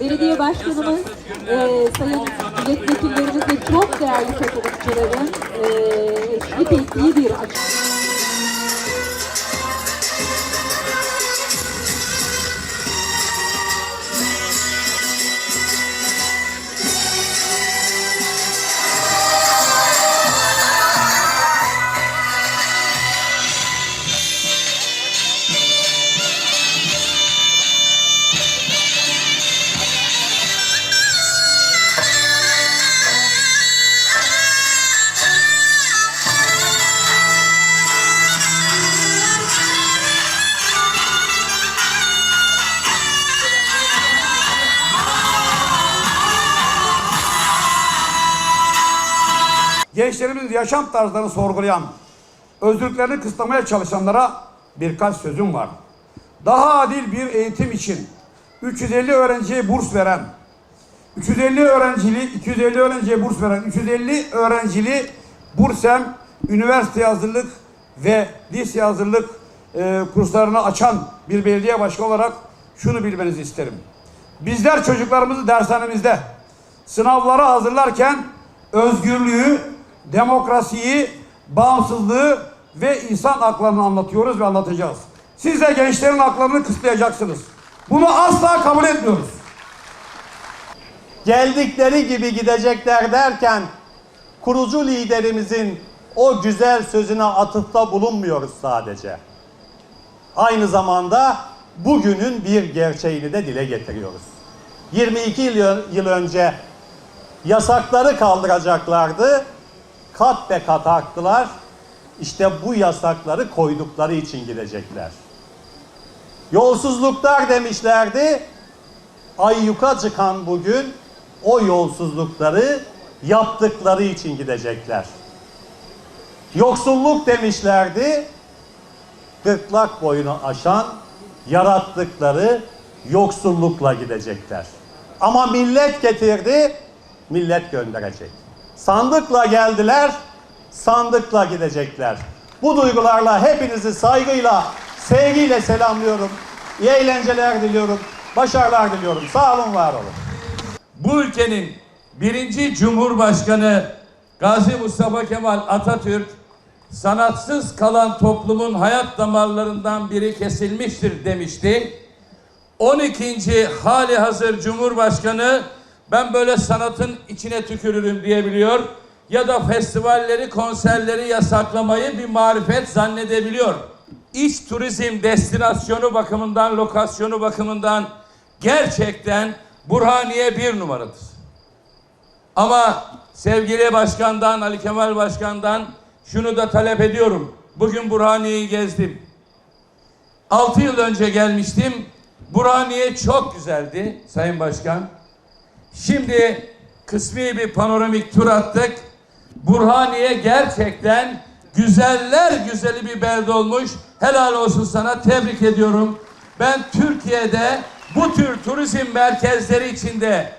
belediye başkanımız, e, sayın milletvekillerimiz ve çok değerli katılımcıların e, ettiği bir açıklama. Gençlerimizin yaşam tarzlarını sorgulayan, özgürlüklerini kısıtlamaya çalışanlara birkaç sözüm var. Daha adil bir eğitim için 350 öğrenciye burs veren, 350 öğrencili, 250 öğrenciye burs veren, 350 öğrencili bursem üniversite hazırlık ve lise hazırlık e, kurslarını açan bir belediye başkanı olarak şunu bilmenizi isterim. Bizler çocuklarımızı dershanemizde sınavlara hazırlarken özgürlüğü, demokrasiyi, bağımsızlığı ve insan haklarını anlatıyoruz ve anlatacağız. Siz de gençlerin haklarını kısıtlayacaksınız. Bunu asla kabul etmiyoruz. geldikleri gibi gidecekler derken kurucu liderimizin o güzel sözüne atıfta bulunmuyoruz sadece. Aynı zamanda bugünün bir gerçeğini de dile getiriyoruz. 22 yıl, önce yasakları kaldıracaklardı. Kat be kat arttılar. İşte bu yasakları koydukları için gidecekler. Yolsuzluklar demişlerdi. Ayyuka çıkan bugün o yolsuzlukları yaptıkları için gidecekler. Yoksulluk demişlerdi. Gırtlak boyunu aşan yarattıkları yoksullukla gidecekler. Ama millet getirdi, millet gönderecek. Sandıkla geldiler, sandıkla gidecekler. Bu duygularla hepinizi saygıyla, sevgiyle selamlıyorum. İyi eğlenceler diliyorum. Başarılar diliyorum. Sağ olun, var olun. bu ülkenin birinci Cumhurbaşkanı Gazi Mustafa Kemal Atatürk sanatsız kalan toplumun hayat damarlarından biri kesilmiştir demişti. 12. hali hazır Cumhurbaşkanı ben böyle sanatın içine tükürürüm diyebiliyor ya da festivalleri, konserleri yasaklamayı bir marifet zannedebiliyor. İç turizm destinasyonu bakımından, lokasyonu bakımından gerçekten Burhaniye bir numaradır. Ama sevgili başkandan, Ali Kemal Başkan'dan şunu da talep ediyorum. Bugün Burhaniye'yi gezdim. Altı yıl önce gelmiştim. Burhaniye çok güzeldi Sayın Başkan. Şimdi kısmi bir panoramik tur attık. Burhaniye gerçekten güzeller güzeli bir belde olmuş. Helal olsun sana tebrik ediyorum. Ben Türkiye'de bu tür turizm merkezleri içinde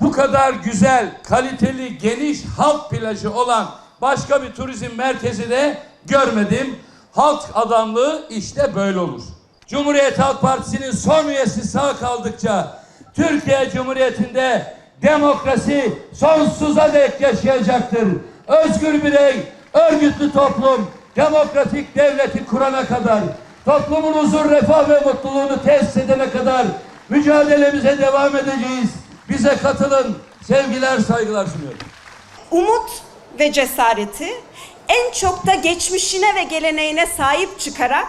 bu kadar güzel, kaliteli, geniş halk plajı olan başka bir turizm merkezi de görmedim. Halk adamlığı işte böyle olur. Cumhuriyet Halk Partisi'nin son üyesi sağ kaldıkça Türkiye Cumhuriyeti'nde demokrasi sonsuza dek yaşayacaktır. Özgür birey, örgütlü toplum, demokratik devleti kurana kadar, toplumun huzur, refah ve mutluluğunu tesis edene kadar mücadelemize devam edeceğiz. Bize katılın. Sevgiler, saygılar sunuyorum. umut ve cesareti en çok da geçmişine ve geleneğine sahip çıkarak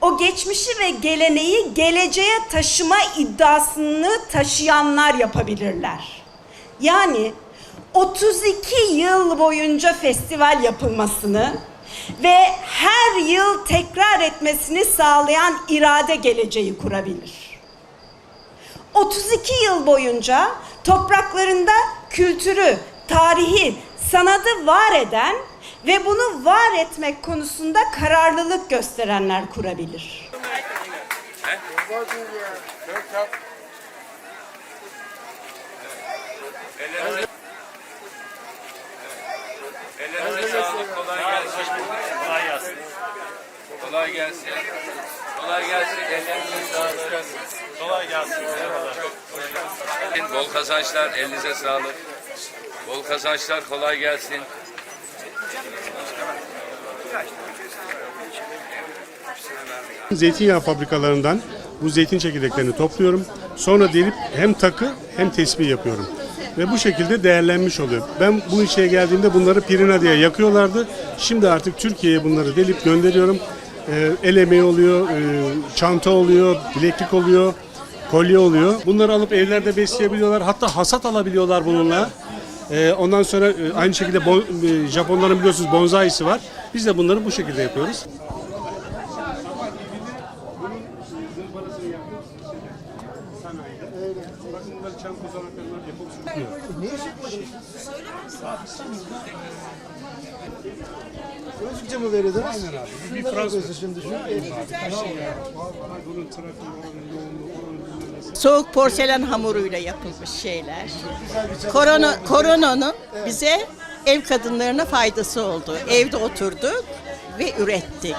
o geçmişi ve geleneği geleceğe taşıma iddiasını taşıyanlar yapabilirler. Yani 32 yıl boyunca festival yapılmasını ve her yıl tekrar etmesini sağlayan irade geleceği kurabilir. 32 yıl boyunca topraklarında kültürü, tarihi, sanatı var eden ve bunu var etmek konusunda kararlılık gösterenler kurabilir. Ellerine sağlık, kolay gelsin. Kolay gelsin. Kolay gelsin. Kolay gelsin. Ellerine sağlık. Kolay gelsin. Merhabalar. Bol kazançlar, elinize sağlık. Bol kazançlar, kolay gelsin. Zeytinyağı fabrikalarından bu zeytin çekirdeklerini topluyorum. Sonra delip hem takı hem tesbih yapıyorum. Ve bu şekilde değerlenmiş oluyor. Ben bu işe geldiğimde bunları pirina diye yakıyorlardı. Şimdi artık Türkiye'ye bunları delip gönderiyorum. Ee, el emeği oluyor, e, çanta oluyor, bileklik oluyor, kolye oluyor. Bunları alıp evlerde besleyebiliyorlar. Hatta hasat alabiliyorlar bununla. Ee, ondan sonra e, aynı şekilde e, Japonların biliyorsunuz bonsaisi var. Biz de bunları bu şekilde yapıyoruz. Yapıyorsun şimdi. Şu Bunun trafiği, oranın yoğunluğu, oranın soğuk porselen hamuruyla yapılmış şeyler. Korona, koronanın bize ev kadınlarına faydası oldu. Evde oturduk ve ürettik.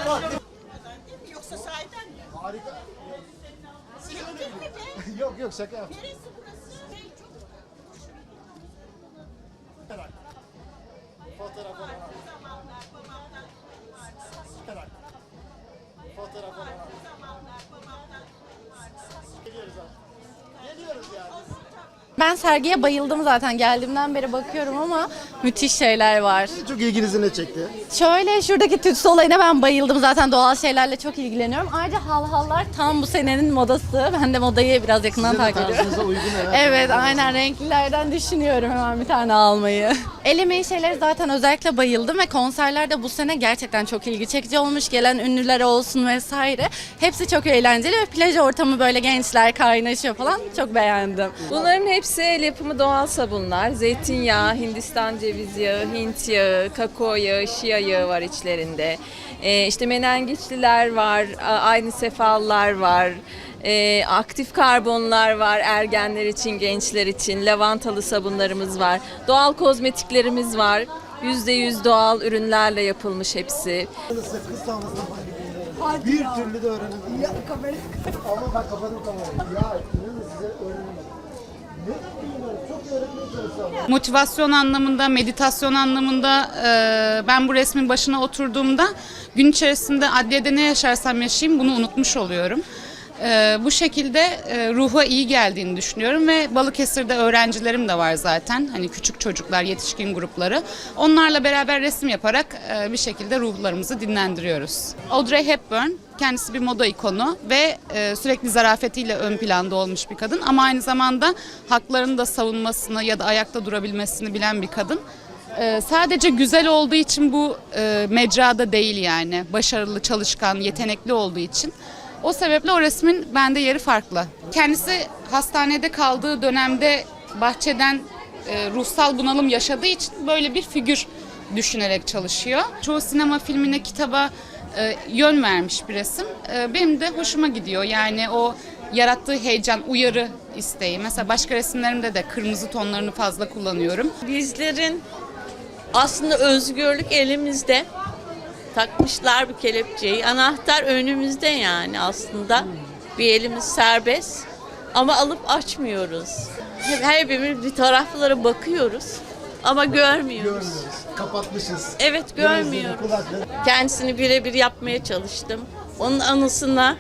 Yoksa sahiden mi? Harika. Silindir mi be? yok yok şaka yaptım. Neresi burası? Şey, çok- Fotoğrafı Fotoğrafı Geliyoruz abi. Geliyoruz yani. Ben sergiye bayıldım zaten. Geldiğimden beri bakıyorum ama müthiş şeyler var. Çok ilginizi ne çekti? Şöyle şuradaki tütsü olayına ben bayıldım. Zaten doğal şeylerle çok ilgileniyorum. Ayrıca halhallar tam bu senenin modası. Ben de modayı biraz yakından Sizin takip ediyorum. uygun herhalde. Evet aynen renklilerden düşünüyorum hemen bir tane almayı. El emeği şeyleri zaten özellikle bayıldım ve konserlerde bu sene gerçekten çok ilgi çekici olmuş. Gelen ünlüler olsun vesaire. Hepsi çok eğlenceli ve plaj ortamı böyle gençler kaynaşıyor falan. Çok beğendim. Bunların hepsi el yapımı doğal sabunlar. Zeytinyağı, Hindistan ceviz yağı, Hint yağı, kakao yağı, şia yağı var içlerinde. Ee, işte menengiçliler var, aynı sefallar var. Ee, aktif karbonlar var ergenler için, gençler için. Lavantalı sabunlarımız var. Doğal kozmetiklerimiz var. %100 doğal ürünlerle yapılmış hepsi. Bir türlü de öğrenemedim. Ya kamera. Ama ben kapadım kamerayı. Ya inanın size öğrenemedim. Ne bileyim çok öğretmeye çalışıyorum. Motivasyon anlamında, meditasyon anlamında e, ben bu resmin başına oturduğumda gün içerisinde adliyede ne yaşarsam yaşayayım bunu unutmuş oluyorum. E, bu şekilde e, ruha iyi geldiğini düşünüyorum ve Balıkesir'de öğrencilerim de var zaten. Hani küçük çocuklar, yetişkin grupları. Onlarla beraber resim yaparak e, bir şekilde ruhlarımızı dinlendiriyoruz. Audrey Hepburn kendisi bir moda ikonu ve e, sürekli zarafetiyle ön planda olmuş bir kadın ama aynı zamanda haklarını da savunmasını ya da ayakta durabilmesini bilen bir kadın. E, sadece güzel olduğu için bu e, mecrada değil yani. Başarılı, çalışkan, yetenekli olduğu için. O sebeple o resmin bende yeri farklı. Kendisi hastanede kaldığı dönemde bahçeden e, ruhsal bunalım yaşadığı için böyle bir figür düşünerek çalışıyor. Çoğu sinema filmine, kitaba e, yön vermiş bir resim. E, benim de hoşuma gidiyor. Yani o yarattığı heyecan, uyarı isteği. Mesela başka resimlerimde de kırmızı tonlarını fazla kullanıyorum. Bizlerin aslında özgürlük elimizde. Takmışlar bir kelepçeyi. Anahtar önümüzde yani aslında. Bir elimiz serbest. Ama alıp açmıyoruz. Hep hepimiz bir taraflara bakıyoruz. Ama görmüyoruz. Görmüyoruz. Kapatmışız. Evet görmüyoruz. Kendisini birebir yapmaya çalıştım. Onun anısına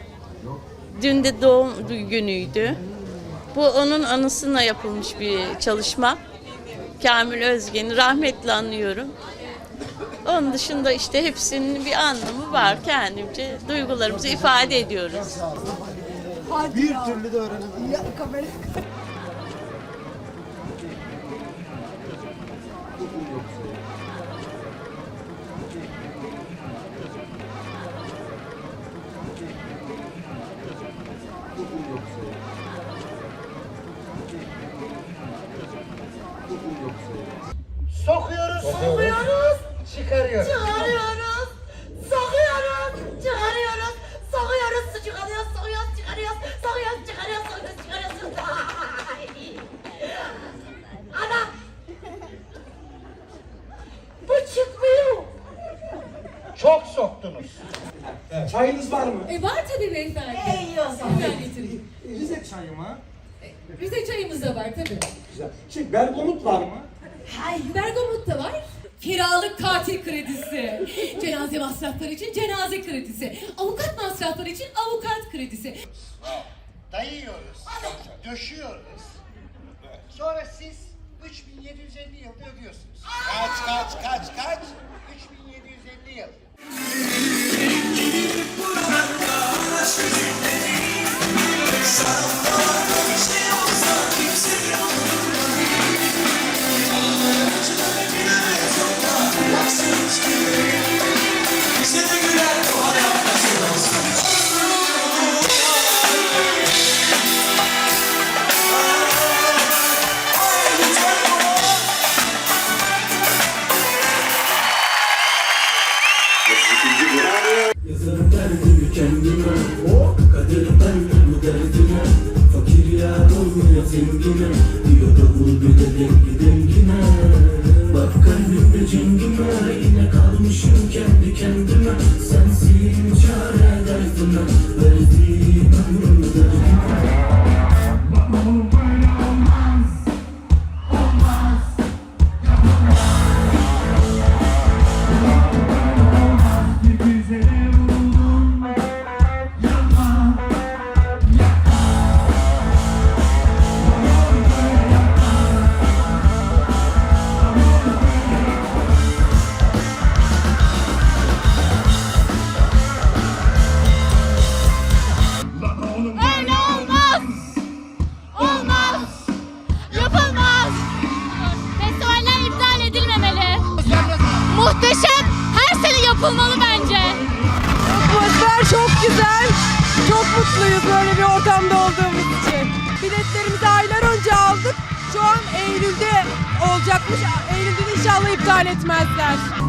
dün de doğum günüydü. Bu onun anısına yapılmış bir çalışma. Kamil Özgen'i rahmetle anıyorum. Onun dışında işte hepsinin bir anlamı var. Kendimce duygularımızı ifade ediyoruz. Bir türlü de öğrenemedim. Çayınız var mı? E var tabii beyefendi. Ey yazık. Rize çayı mı? Bize çayımız da var tabii. Güzel. Şey Bergamot var mı? Hayır, Bergamot da var. Kiralık katil kredisi. Cenaze masrafları için cenaze kredisi. Avukat masrafları için avukat kredisi. Dayıyoruz, döşüyoruz. Sonra siz 3750 yılda ödüyorsunuz. Kaç kaç kaç kaç? 3750 yıl. South zengine Diyor davul bir de dengi dengine Bak kalbimde cengime Yine kalmışım kendi kendime. Sensin ortamda olduğumuz için. Biletlerimizi aylar önce aldık. Şu an Eylül'de olacakmış. Eylül'de de inşallah iptal etmezler.